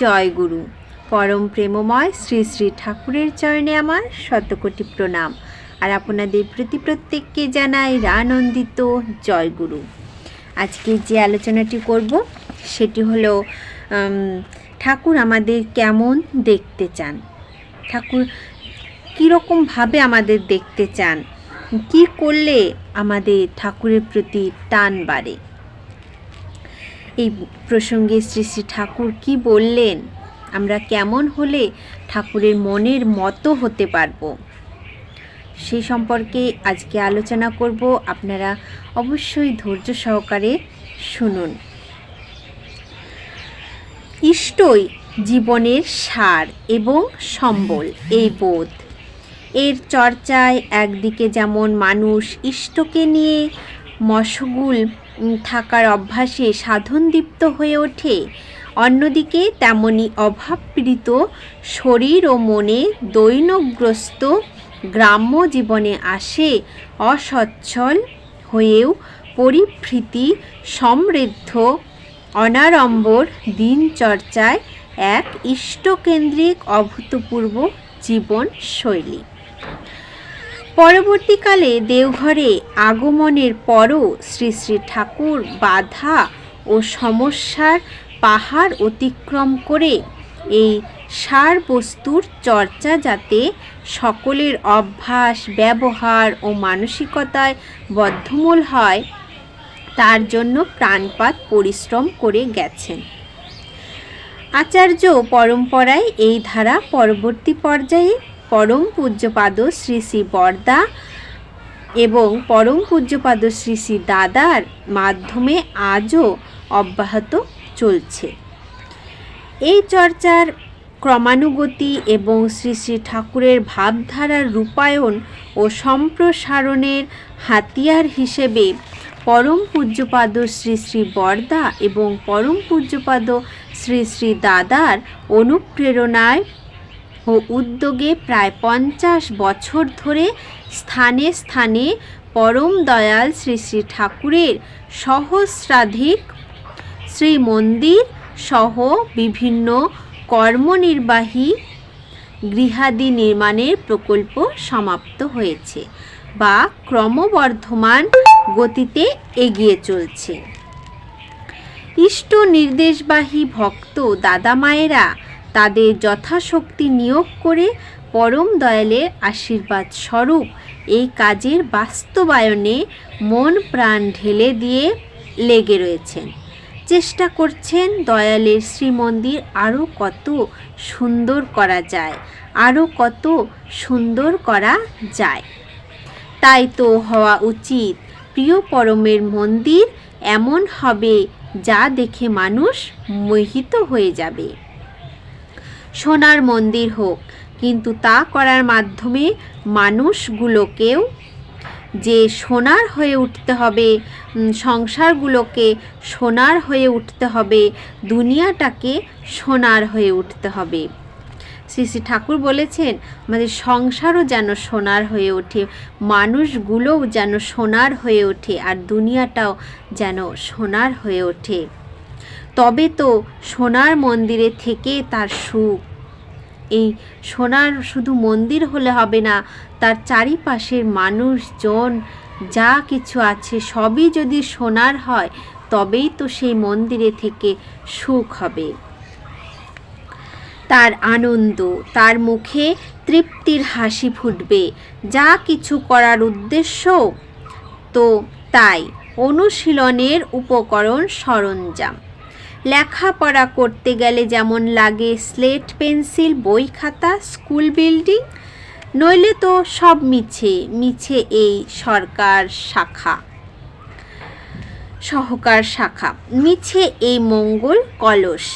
জয় গুরু। পরম প্রেমময় শ্রী শ্রী ঠাকুরের চরণে আমার শতকোটি প্রণাম। আর আপনাদের প্রতি প্রত্যেককে জানাই রানন্দিত জয় গুরু। আজকে যে আলোচনাটি করব, সেটি হলো ঠাকুর আমাদের কেমন দেখতে চান? ঠাকুর কীরকমভাবে আমাদের দেখতে চান? কি করলে আমাদের ঠাকুরের প্রতি টান বাড়ে? এই প্রসঙ্গে শ্রী শ্রী ঠাকুর কি বললেন? আমরা কেমন হলে ঠাকুরের মনের মতো হতে পারব? সে সম্পর্কে আজকে আলোচনা করব। আপনারা অবশ্যই ধৈর্য সহকারে শুনুন। ইষ্টই জীবনের সার এবং সম্বল, এই বোধ। এর চর্চায় একদিকে যেমন মানুষ ইষ্টকে নিয়ে মশগুল থাকার অভ্যাসে সাধনদীপ্ত হয়ে ওঠে। অন্যদিকে তেমনি অভাবপীড়িত শরীর ও মনে দৈনগ্রস্ত গ্রাম্য জীবনে আসে অসচ্ছল হয়েও পরিভৃতি সমৃদ্ধ, অনাড়ম্বর দিনচর্চায় এক ইষ্টকেন্দ্রিক অভূতপূর্ব জীবনশৈলী। পরবর্তীকালে দেওঘরে আগমনের পরও শ্রী শ্রী ঠাকুর বাধা ও সমস্যার পাহাড় অতিক্রম করে এই সার বস্তুর চর্চা যাতে সকলের অভ্যাস, ব্যবহার ও মানসিকতায় বদ্ধমূল হয়, তার জন্য প্রাণপাত পরিশ্রম করে গেছেন। আচার্য পরম্পরায় এই ধারা পরবর্তী পর্যায়ে পরম পূজ্যপাদ শ্রী শ্রী বরদা এবং পরম পূজ্যপাদ শ্রী শ্রী দাদার মাধ্যমে আজও অব্যাহত চলছে। এই চর্চার ক্রমানুগতি এবং শ্রী শ্রী ঠাকুরের ভাবধারার রূপায়ণ ও সম্প্রসারণের হাতিয়ার হিসেবে পরম পূজ্যপাদ শ্রী শ্রী বরদা এবং পরম পূজ্যপাদ শ্রী শ্রী দাদার অনুপ্রেরণায় ও উদ্যোগে প্রায় পঞ্চাশ বছর ধরে স্থানে স্থানে পরম দয়াল শ্রী শ্রী ঠাকুরের সহস্রাধিক শ্রী মন্দির সহ বিভিন্ন কর্মনির্বাহী গৃহাদি নির্মাণের প্রকল্প সমাপ্ত হয়েছে বা ক্রমবর্ধমান গতিতে এগিয়ে চলছে। ইষ্ট নির্দেশবাহী ভক্ত দাদা মায়েরা তাদের যথাশক্তি নিয়োগ করে পরম দয়ালের আশীর্বাদ স্বরূপ এই কাজের বাস্তবায়নে মন প্রাণ ঢেলে দিয়ে লেগে রয়েছেন। চেষ্টা করছেন দয়ালের শ্রীমন্দির আরও কত সুন্দর করা যায় আরও কত সুন্দর করা যায়। তাই তো হওয়া উচিত। প্রিয় পরমের মন্দির এমন হবে যা দেখে মানুষ মোহিত হয়ে যাবে। সোনার মন্দির হোক, কিন্তু তা করার মাধ্যমে মানুষগুলোকেও যে সোনার হয়ে উঠতে হবে সংসারগুলোকে সোনার হয়ে উঠতে হবে, দুনিয়াটাকে সোনার হয়ে উঠতে হবে। শ্রী শ্রী ঠাকুর বলেছেন, আমাদের সংসারও যেন সোনার হয়ে ওঠে, মানুষগুলোও যেন সোনার হয়ে ওঠে, আর দুনিয়াটাও যেন সোনার হয়ে ওঠে। তবে তো সোনার মন্দিরে থেকে তার সুখ। এই সোনার শুধু মন্দির হলে হবে না, তার চারিপাশের মানুষজন যা কিছু আছে সবই যদি সোনার হয়, তবেই তো সেই মন্দিরে থেকে সুখ হবে। তার আনন্দ, তার মুখে তৃপ্তির হাসি ফুটবে। যা কিছু করার উদ্দেশ্য, তো তাই অনুশীলনের উপকরণ সরঞ্জাম। লেখাপড়া করতে গেলে যেমন লাগে স্লেট, পেন্সিল, বই খাতা, স্কুল বিল্ডিং, নইলে তো সব মিছে মিছে এই সরকার শাখা, সহকার শাখা, মিছে এই মঙ্গল কলস।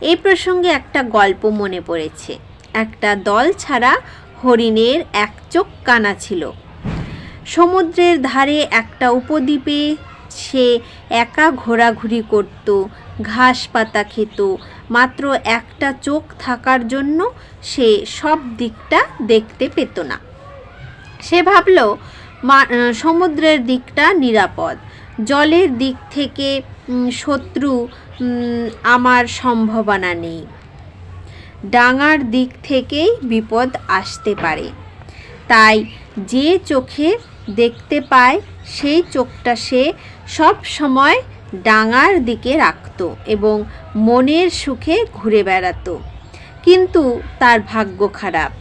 এই প্রসঙ্গে একটা গল্প মনে পড়েছে। একটা দল ছাড়া হরিণের এক চোখ কানা ছিল। সমুদ্রের ধারে একটা উপদ্বীপে সে একা ঘোরাঘুরি করত ঘাস পাতা খেত। মাত্র একটা চোখ থাকার জন্য সে সব দিকটা দেখতে পেত না। সে ভাবল সমুদ্রের দিকটা নিরাপদ। জলের দিক থেকে শত্রু আমার সম্ভাবনা নেই। ডাঙার দিক থেকেই বিপদ আসতে পারে। তাই যে চোখে দেখতে পায়, সেই চোখটা সে সব সময় ডাঙার দিকে রাখত এবং মনের সুখে ঘুরে বেড়াতো। কিন্তু তার ভাগ্য খারাপ।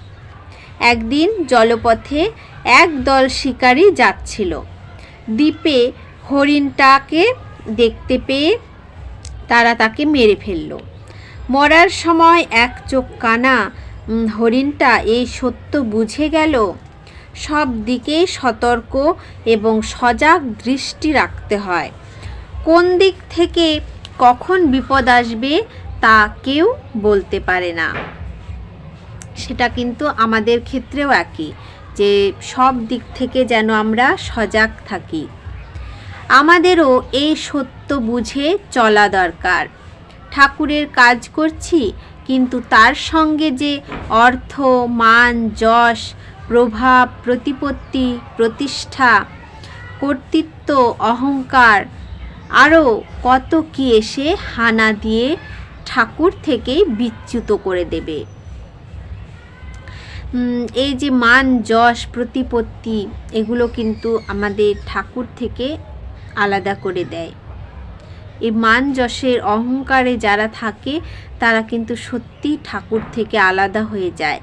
একদিন জলপথে এক দল শিকারী যাচ্ছিল। দ্বীপে হরিণটাকে দেখতে পেয়ে তারা তাকে মেরে ফেলল। মরার সময় এক চোখ কানা হরিণটা, এই সত্য বুঝে গেল? সব দিকেই সতর্ক এবং সজাগ দৃষ্টি রাখতে হয়। কোন দিক থেকে কখন বিপদ আসবে তা কেউ বলতে পারে না। সেটা কিন্তু আমাদের ক্ষেত্রেও একই, যে সব দিক থেকে যেন আমরা সজাগ থাকি। আমাদেরও এই সত্য বুঝে চলা দরকার। ঠাকুরের কাজ করছি, কিন্তু তার সঙ্গে যে অর্থ, মান, যশ, প্রভাব, প্রতিপত্তি, প্রতিষ্ঠা, কর্তৃত্ব, অহংকার আরও কত কি এসে হানা দিয়ে ঠাকুর থেকেই বিচ্যুত করে দেবে। এই যে মান, যশ, প্রতিপত্তি, এগুলো কিন্তু আমাদের ঠাকুর থেকে আলাদা করে দেয়। এই মান, যশের অহংকারে যারা থাকে, তারা কিন্তু সত্যি ঠাকুর থেকে আলাদা হয়ে যায়।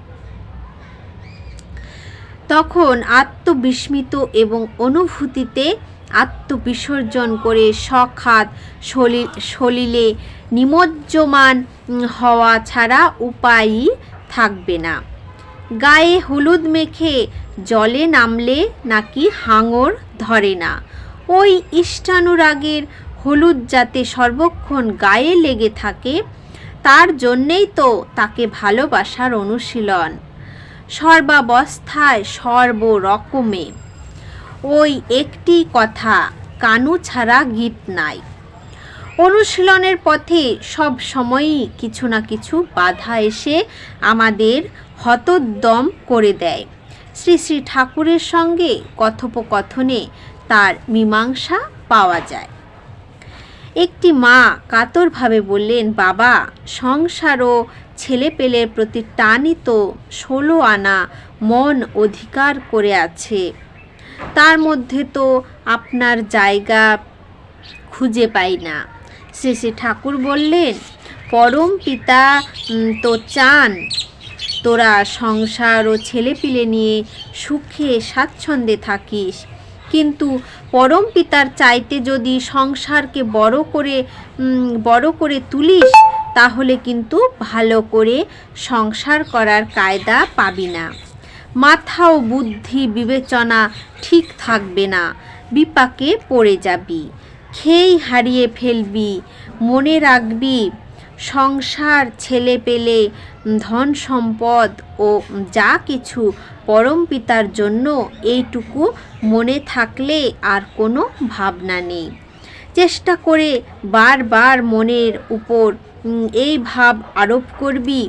তখন আত্মবিস্মিত এবং অনুভূতিতে আত্মবিসর্জন করে সখাত সলি- সলিলে নিমজ্জমান হওয়া ছাড়া উপায়ই থাকবে না। গায়ে হলুদ মেখে জলে নামলে নাকি হাঙর ধরে না। ওই ইষ্টানুরাগের হলুদ যাতে সর্বক্ষণ গায়ে লেগে থাকে, তার জন্যেই তো তাকে ভালোবাসার অনুশীলন। সর্বাবস্থায় সর্বরকমে ওই একটি কথা, কানু ছাড়া গীত নাই। অনুশীলনের পথে সব সময়ই কিছু না কিছু বাধা এসে আমাদের হতোদ্যম করে দেয়। শ্রী শ্রী ঠাকুরের সঙ্গে কথোপকথনে তার মীমাংসা পাওয়া যায়। একটি মা কাতরভাবে বললেন, বাবা, সংসার ও ছেলেপেলের প্রতি টানই তো ষোলো আনা মন অধিকার করে আছে। তার মধ্যে তো আপনার জায়গা খুঁজে পাই না। শ্রী ঠাকুর বললেন, পরম পিতা তো চান তোরা সংসার ও ছেলেপিলে নিয়ে সুখে স্বাচ্ছন্দ্যে থাকিস। কিন্তু পরম পিতার চাইতে যদি সংসারকে বড় করে বড় করে তুলিস, তাহলে কিন্তু ভালো করে সংসার করার কায়দা পাবি না। মাথা ও বুদ্ধি বিবেচনা ঠিক থাকবে না। বিপাকে পড়ে যাবি। খেই হারিয়ে ফেলবি। মনে রাখবি, সংসার ছেলে পেলে ধন সম্পদ ও যা কিছু পরম পিতার জন্য এইটুকু মনে থাকলে আর কোনো ভাবনা নেই। চেষ্টা করে বারবার মনের উপর এই ভাব আরোপ করবি,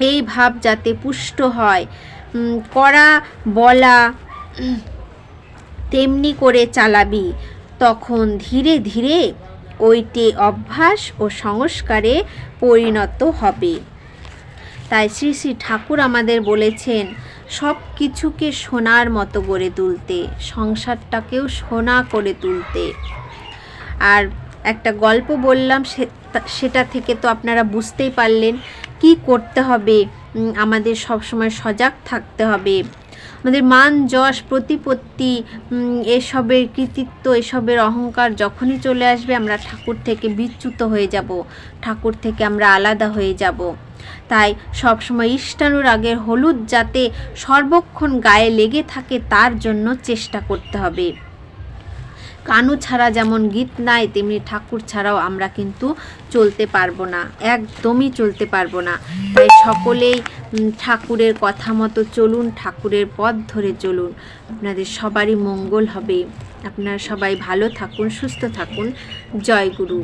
এই ভাব যাতে পুষ্ট হয়। করা বলা তেমনি করে চালাবি। তখন ধীরে ধীরে ওইটি অভ্যাস ও সংস্কারে পরিণত হবে। তাই শ্রী শ্রী ঠাকুর আমাদের বলেছেন, সব কিছুকে সোনার মতো গড়ে তুলতে, সংসারটাকেও সোনা করে তুলতে। আর একটা গল্প বললাম সেটা থেকে তো আপনারা বুঝতেই পারলেন কি করতে হবে? আমাদের সবসময় সজাগ থাকতে হবে। আমাদের মান, যশ, প্রতিপত্তি এসবের কৃতিত্ব, এসবের অহংকার যখনই চলে আসবে আমরা ঠাকুর থেকে বিচ্যুত হয়ে যাব। ঠাকুর থেকে আমরা আলাদা হয়ে যাব। তাই সবসময় ইষ্টানুরাগের হলুদ যাতে সর্বক্ষণ গায়ে লেগে থাকে তার জন্য চেষ্টা করতে হবে। কানু ছাড়া যেমন গীত নাই, তেমনি ঠাকুর ছাড়াও আমরা কিন্তু চলতে পারব না, একদমই চলতে পারব না। তাই সকলেই ঠাকুরের কথা মতো চলুন, ঠাকুরের পথ ধরে চলুন। আপনাদের সবারই মঙ্গল হবে। আপনারা সবাই ভালো থাকুন, সুস্থ থাকুন। জয় গুরু।